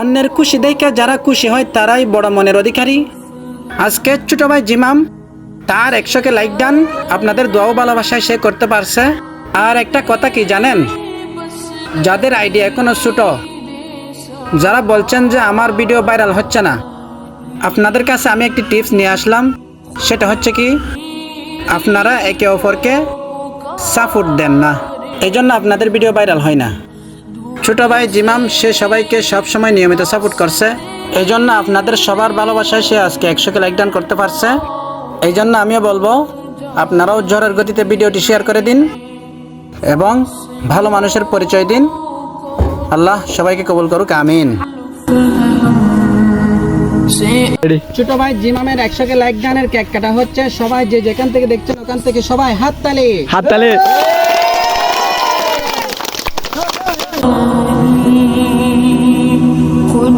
অন্যের খুশি দেখে যারা খুশি হয় তারাই বড় মনের অধিকারী। আজকে ছোট ভাই জিমাম, তার একশোকে লাইক ডান আপনাদের দোয়াও ভালোবাসায় সে করতে পারছে। আর একটা কথা কি জানেন? যাদের আইডিয়া এখনও ছোট, যারা বলছেন যে আমার ভিডিও ভাইরাল হচ্ছে না, আপনাদের কাছে আমি একটি টিপস নিয়ে আসলাম। সেটা হচ্ছে কি, আপনারা একে অপরকে সাপোর্ট দেন না। এই জন্য আপনাদের ভিডিও ভাইরাল হয় না। ছোট ভাই জিমাম সে সবাইকে সব সময় নিয়মিত সাপোর্ট করছে। এই জন্য আপনাদের সবার ভালোবাসায় সে আজকে একশোকে লাইক ডান করতে পারছে। এই জন্য আমিও বলব আপনারাও জ্বরের গতিতে ভিডিওটি শেয়ার করে দিন এবং ভালো মানুষের পরিচয় দিন। আল্লাহ সবাইকে কবুল করুক আমিন। ছোট ভাই জিমামের একশোকে লাইক ডানের কেক কাটা হচ্ছে। সবাই যে যেখান থেকে দেখছেন ওখান থেকে সবাই হাত তালি হাত তালে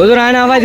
হুজুর আয় না ভাই